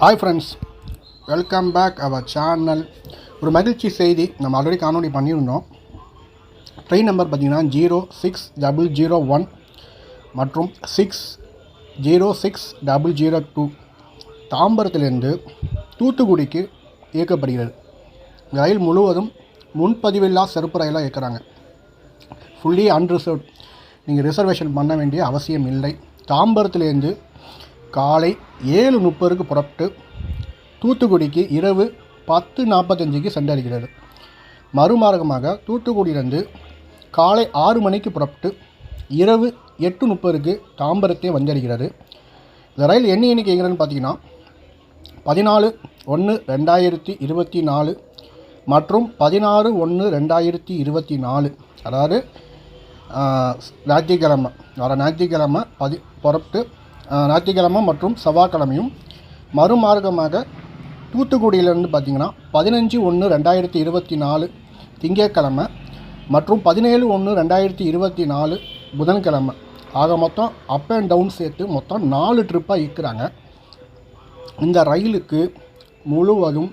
Hi friends welcome back our channel ஒரு மகிழ்ச்சி செய்தி நம்ம ஆல்ரெடி காணொலி பண்ணியிருந்தோம். ட்ரெயின் நம்பர் பார்த்தீங்கன்னா zero six double zero one மற்றும் six zero six double zero two தாம்பரத்திலிருந்து தூத்துக்குடிக்கு இயக்கப்படுகிறது. ரயில் முழுவதும் முன்பதிவில்லா செருப்பு ரயிலாக இயக்கிறாங்க. ஃபுல்லி அன்ரிசர்வ் நீங்கள் ரிசர்வேஷன் பண்ண வேண்டிய அவசியம் இல்லை. தாம்பரத்துலேருந்து காலை ஏழு முப்பதுக்கு புறப்பட்டு தூத்துக்குடிக்கு இரவு பத்து நாற்பத்தஞ்சுக்கு சென்றடைகிறது. மறுமார்க்கமாக தூத்துக்குடியிலேருந்து காலை ஆறு மணிக்கு புறப்பட்டு இரவு எட்டு முப்பதுக்கு தாம்பரத்தை வந்தடைகிறது. இந்த ரயில் என்ன எண்ணிக்கை பார்த்தீங்கன்னா பதினாலு ஒன்று ரெண்டாயிரத்தி இருபத்தி நாலு மற்றும் பதினாறு ஒன்று ரெண்டாயிரத்தி இருபத்தி நாலு. அதாவது ஞாயிற்றுக்கிழமை. வர ஞாயிற்றுக்கிழமை பதி புறப்பட்டு ஞாயிற்றுக்கிழமை மற்றும் செவ்வாய்க்கிழமையும் மறுமார்க்கமாக தூத்துக்குடியிலேருந்து பார்த்தீங்கன்னா பதினஞ்சு ஒன்று ரெண்டாயிரத்தி இருபத்தி நாலு திங்கட்கிழமை மற்றும் பதினேழு ஒன்று ரெண்டாயிரத்தி இருபத்தி நாலு புதன்கிழமை. ஆக மொத்தம் அப் அண்ட் டவுன் சேர்த்து மொத்தம் நாலு ட்ரிப்பாக இருக்கிறாங்க. இந்த ரயிலுக்கு முழுவதும்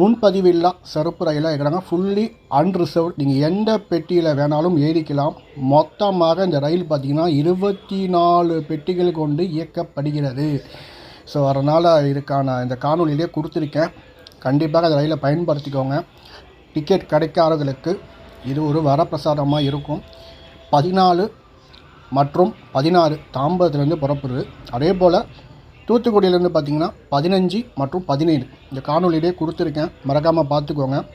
முன்பதிவில்லா சிறப்பு ரயிலாக இருக்கிறாங்க. ஃபுல்லி அன்ரிசர்வ் நீங்கள் எந்த பெட்டியில் வேணாலும் ஏறிக்கலாம். மொத்தமாக இந்த ரயில் பார்த்திங்கன்னா இருபத்தி நாலு பெட்டிகள் கொண்டு இயக்கப்படுகிறது. ஸோ அதனால் இதுக்கான இந்த காணொலியிலே கொடுத்துருக்கேன். கண்டிப்பாக அந்த ரயிலை பயன்படுத்திக்கோங்க. டிக்கெட் கிடைக்காதவர்களுக்கு இது ஒரு வரப்பிரசாதமாக இருக்கும். பதினாலு மற்றும் பதினாறு தாம்பரத்துலேருந்து புறப்படுது. அதே போல் தூத்துக்குடியிலேருந்து பார்த்தீங்கன்னா பதினஞ்சு மற்றும் பதினேழு. இந்த காணொலியிலே கொடுத்துருக்கேன். மறக்காமல் பார்த்துக்கோங்க.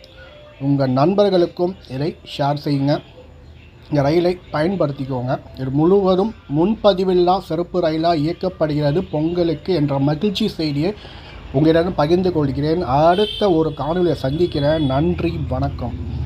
உங்கள் நண்பர்களுக்கும் இதை ஷேர் செய்யுங்க. இந்த ரயிலை பயன்படுத்திக்கோங்க. இது முழுவதும் முன்பதிவில்லா சிறப்பு ரயிலாக இயக்கப்படுகிறது. பொங்கலுக்கு என்ற மகிழ்ச்சி செய்தியை உங்களிடம் பகிர்ந்து கொள்கிறேன். அடுத்த ஒரு காணொலியை சந்திக்கிறேன். நன்றி வணக்கம்.